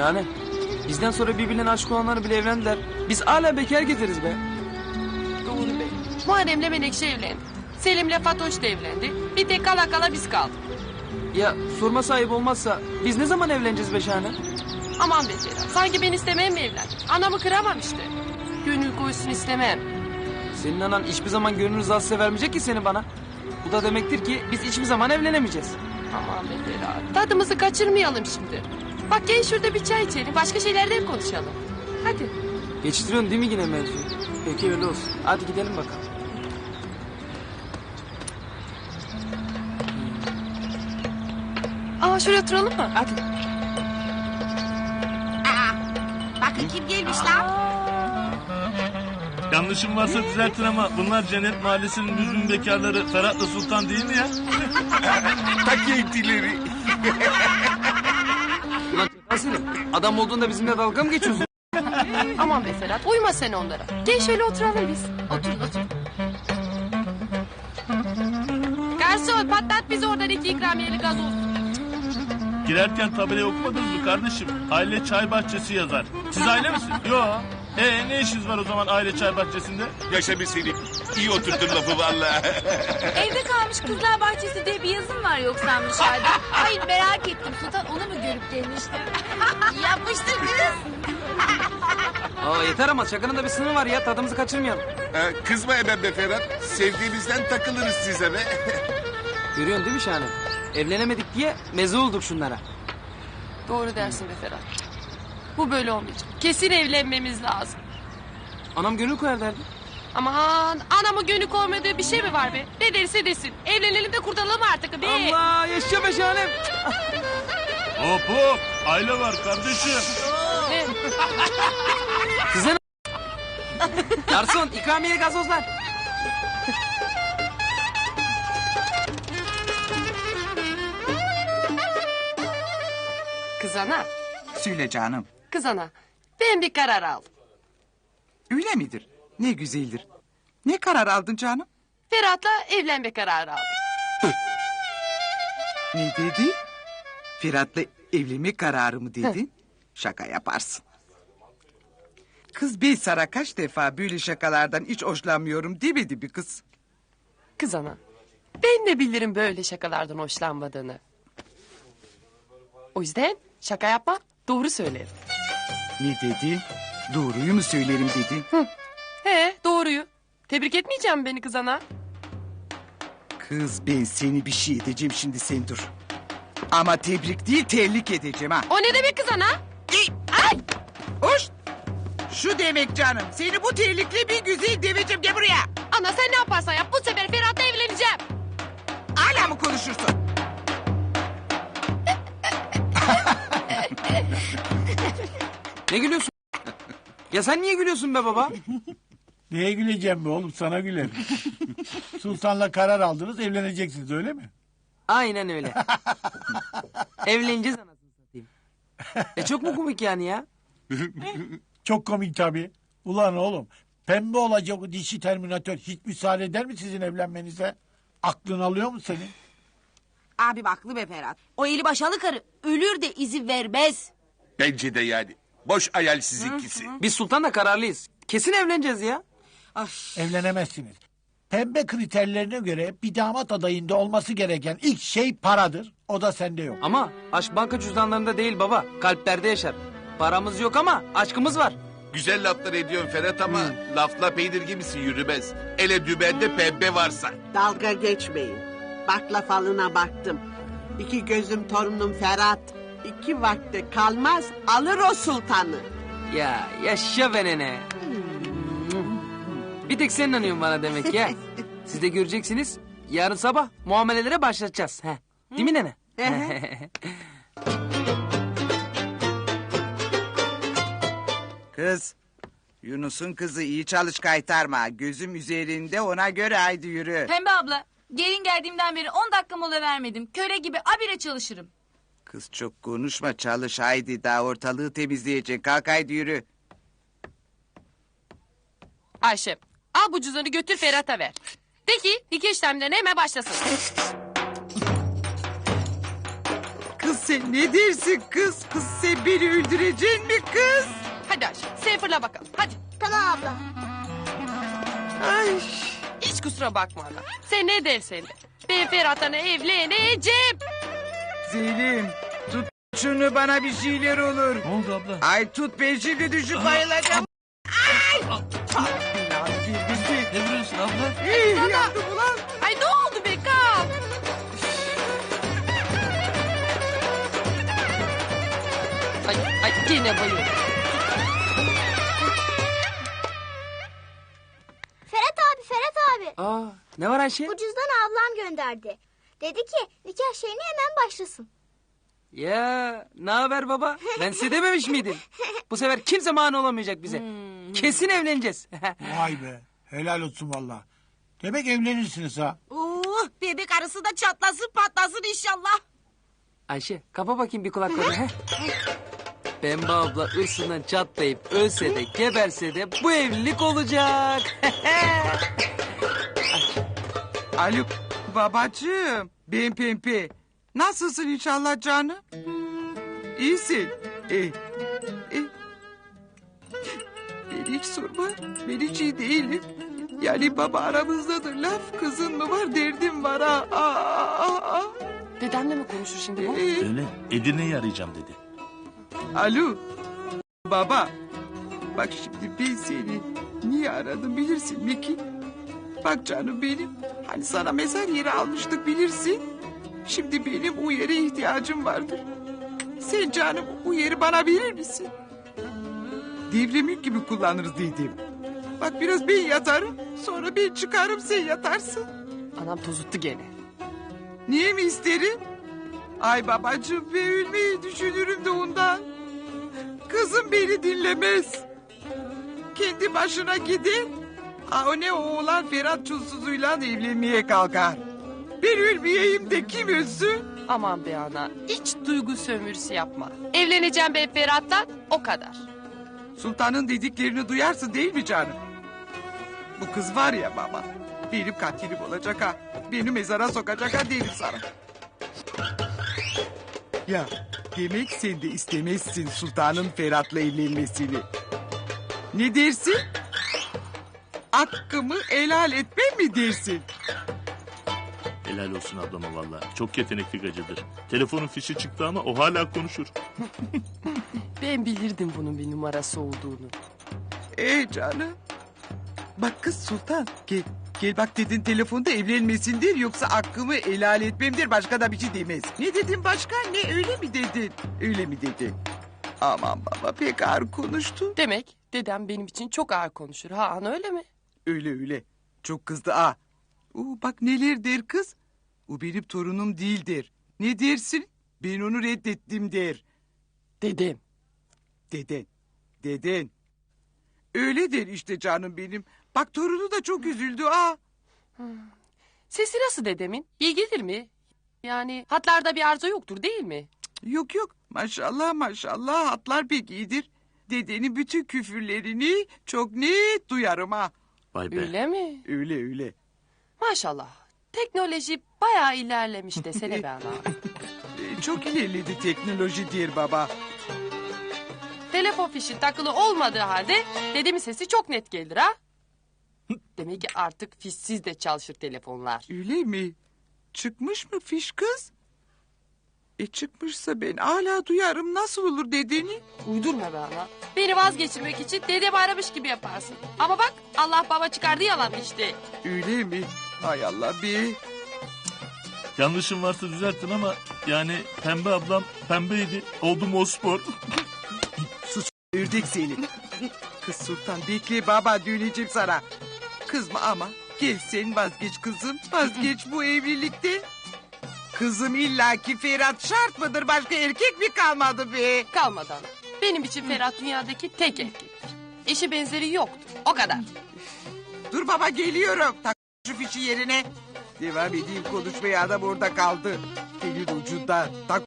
Şahane. Bizden sonra birbirine aşık olanlar bile evlendiler. Biz hala bekar getiririz be. Doğru be. Muharrem'le Menekşe evlendi. Selim'le Fatoş da evlendi. Bir tek kala kala biz kaldık. Ya sorma sahip olmazsa biz ne zaman evleneceğiz be Şahane? Aman be Ferhat. Sanki ben istemem mi evlen? Anamı kıramam işte. Gönül koysun istemem. Senin anan hiçbir zaman gönül rızası vermeyecek ki seni bana. Bu da demektir ki biz hiçbir zaman evlenemeyeceğiz. Aman be Ferhat. Tadımızı kaçırmayalım şimdi. Bak gel şurada bir çay içelim. Başka şeylerden konuşalım. Hadi. Geçiştiriyorsun değil mi yine mevzuyu? Peki öyle olsun. Hadi gidelim bakalım. Aa şuraya oturalım mı? Hadi. Bakın kim gelmiş lan? Yanlışım varsa düzeltin ama bunlar Cennet Mahallesi'nin müzmin bekarları Ferhat'la Sultan değil mi ya? Tak Selim, Adam olduğunda bizimle dalga mı geçiyorsun? Aman be Ferhat. Uyma sen onlara. Gel şöyle oturalım biz. Otur otur. Garson patlat biz oradan iki ikramiyeli gazoz. Girerken tabelayı okumadınız mı kardeşim? Aile çay bahçesi yazar. Siz aile misiniz? Yo. Ee ne işiniz var o zaman aile çay bahçesinde? Yaşa bir. İyi oturttun lafı valla. Evde kalmış kızlar bahçesi diye bir yazım var yoksa dışarıda. Hayır merak ettim Sultan onu mu görüp gelmiştim. Yapmıştır kız. Aa yeter ama şakanın da bir sınırı var ya. Tadımızı kaçırmayalım. Ha, Kızma hemen be Ferhat. Sevdiğimizden takılırız size be. Görüyorsun değil mi Şahane? Evlenemedik diye meze olduk şunlara. Doğru dersin be Ferhat. Bu böyle olmayacak. Kesin evlenmemiz lazım. Anam gönül koyar derdi. Aman anamın gönlü koymadığı bir şey mi var be? Ne derse desin. Evlenelim de kurtulalım artık be. Allah yaşa be Şahane. Hop hop. Aile var kardeşim. Ne? Size ne? Garson ikramiye gazozlar. Kız ana, Söyle canım. Kız ana. Ben bir karar aldım. Öyle midir? Ne güzeldir. Ne karar aldın canım? Ferhat'la evlenme kararı aldım. Ne dedi? Fırat'la evlenme kararı mı dedin? Şaka yaparsın. Kız ben sana kaç defa böyle şakalardan hiç hoşlanmıyorum demedi bir kız. Kız ana. Ben de bilirim böyle şakalardan hoşlanmadığını. O yüzden şaka yapma, doğru söylerim. Ne dedi? Doğruyu mu söylerim dedi. He, doğruyu. Tebrik etmeyeceğim beni kız ana. Kız ben seni bir şey edeceğim şimdi sen dur. Ama tebrik değil terlik edeceğim ha. O ne demek kız ana? Hoş. Şu demek canım. Seni bu terlikle bir güzel deveceğim gel buraya. Ana sen ne yaparsan yap bu sefer Ferhat'la evleneceğim. Hala mı konuşursun? Ne gülüyorsun? ya sen niye gülüyorsun be baba? Neye güleceğim be oğlum sana gülerim. Sultan'la karar aldınız evleneceksiniz öyle mi? Aynen öyle. Evleneceğiz anasını satayım. E çok mu komik yani ya? Çok komik tabii. Ulan oğlum pembe olacak o dişi terminatör hiç müsaade eder mi sizin evlenmenize? Aklın alıyor mu senin? Abi haklı be Ferhat. O eli başalı karı ölür de izin vermez. Bence de yani. Boş hayal sizinkisi. Biz Sultan'la kararlıyız. Kesin evleneceğiz ya. Evlenemezsiniz. Pembe kriterlerine göre bir damat adayında olması gereken ilk şey paradır. O da sende yok. Ama aşk banka cüzdanlarında değil baba. Kalplerde yaşar. Paramız yok ama aşkımız var. Güzel laflar ediyorsun Ferhat ama lafla peynir gibisin yürümez. Ele dübende pembe varsa. Dalga geçmeyin. Bakla falına baktım. İki gözüm torunum Ferhat. İki vakte kalmaz alır o sultanı. Ya yaşa be nene. Bir tek sen inanıyorsun bana demek ya. Siz de göreceksiniz. Yarın sabah muamelelere başlatacağız. Heh. Değil mi nene? Kız. Yunus'un kızı iyi çalış kaytarma. Gözüm üzerinde ona göre haydi yürü. Pembe abla gelin geldiğimden beri 10 dakika mola vermedim. Köle gibi abire çalışırım. Kız çok konuşma çalış haydi daha ortalığı temizleyecek. Kalk haydi yürü. Ayşe, al bu cüzdanı götür Ferhat'a ver. De ki iki işlemden hemen başlasın. Kız Sen ne dersin kız? Kız sen beni öldüreceksin mi kız? Hadi Ayşe sen fırla bakalım hadi. Tamam abla. Ay. Hiç kusura bakma ana. Sen ne dersen de. Ben Ferhat'la evleneceğim. Selim tut şunu bana bir şeyler olur. Ne oldu abla? Ay tut ben şimdi düşüp bayılacağım. Ay. Biraz girgisi. Ne vuruyorsun abla? İyi yandım ulan. Ay ne oldu be kalk. Ay, ay gene bayıldım. Ferhat abi Ferhat abi. Aa, ne var Ayşe? Bu cüzdanı ablam gönderdi. Dedi ki nikah şeyine hemen başlasın. Ya ne haber baba? Ben size dememiş miydim? Bu sefer kimse mani olamayacak bize. Kesin evleneceğiz. Vay be. Helal olsun valla. Demek evlenirsiniz ha. Uh, bebek arısı da çatlasın patlasın inşallah. Ayşe kapa bakayım bir kulaklarını. he? Pembe abla ırsından çatlayıp ölse de geberse de bu evlilik olacak. Alo babacığım ben Pempe. Nasılsın inşallah canım? İyisin. E, e. Beni hiç sorma. Ben hiç iyi değilim. Yani baba aramızdadır laf. Kızın mı var derdim var ha. Aa, aa, aa. Dedemle mi konuşur şimdi bu? E, Öyle. Edirne'yi arayacağım dedi. Alo. Baba. Bak şimdi ben seni niye aradım bilirsin Miki. Bak canım benim. Hani sana mezar yeri almıştık bilirsin. Şimdi benim o yere ihtiyacım vardır. Sen canım o yeri bana verir misin? Devrimlik gibi kullanırız dedim. Bak biraz ben yatarım. Sonra ben çıkarım sen yatarsın. Anam tozuttu gene. Niye mi isterim? Ay babacığım ve ölmeyi düşünürüm de ondan. Kızım beni dinlemez. Kendi başına gider. Aa, o ne o oğlan Ferhat Çulsuz'uyla evlenmeye kalkar. Ben ölmeyeyim de kim ölsün? Aman be ana hiç duygu sömürüsü yapma. Evleneceğim ben Ferhat'la o kadar. Sultanın dediklerini duyarsın değil mi canım? Bu kız var ya baba. Benim katilim olacak ha. Beni mezara sokacak ha derim sana. Ya demek sen de istemezsin sultanın Ferhat'la evlenmesini. Ne dersin? Hakkımı helal etmem mi dersin? Helal olsun ablama valla. Çok yetenekli gacıdır. Telefonun fişi çıktı ama o hala konuşur. Ben bilirdim bunun bir numarası olduğunu. Ee canım. Bak kız sultan gel. Gel bak dedin telefonda evlenmesindir yoksa hakkımı helal etmemdir başka da bir şey demez. Ne dedin başka ne öyle mi dedin? Öyle mi dedin? Aman baba pek ağır konuştu. Demek dedem benim için çok ağır konuşur. Ha ana öyle mi? Öyle öyle. Çok kızdı ha. Oo, bak neler der kız. O benim torunum değildir. Ne dersin? Ben onu reddettim der. Dedem. Deden. Deden. Öyle der işte canım benim. Bak torunu da çok üzüldü ha. Sesi nasıl dedemin? İyi gelir mi? Yani hatlarda bir arıza yoktur değil mi? Yok yok maşallah maşallah hatlar pek iyidir. Dedenin bütün küfürlerini çok net duyarım ha. Vay be. Öyle mi? Öyle öyle. Maşallah. Teknoloji bayağı ilerlemiş desene be ana. Ee, çok ilerledi teknoloji diyor baba. Telefon fişi takılı olmadığı halde dedemin sesi çok net gelir ha. Demek ki artık fişsiz de çalışır telefonlar. Öyle mi? Çıkmış mı fiş kız? E çıkmışsa ben hala duyarım nasıl olur dediğini. Uydurma be ana. Beni vazgeçirmek için dedemi aramış gibi yaparsın. Ama bak Allah baba çıkardı yalan işte. Öyle mi? Hay Allah be. Yanlışım varsa düzeltin ama yani pembe ablam pembeydi. Oldu mospor. Ördek seni. Kız Sultan bekle baba döneceğim sana. Kızma ama gel sen vazgeç kızım. Vazgeç bu evlilikte. Kızım illaki Ferhat şart mıdır? Başka erkek mi kalmadı be? Kalmadı ana. Benim için Ferhat dünyadaki tek erkektir. Eşi benzeri yoktur. O kadar. Dur baba geliyorum. Tak şu fişi yerine. Devam edeyim konuşmaya adam orada kaldı. Elin ucunda. Tak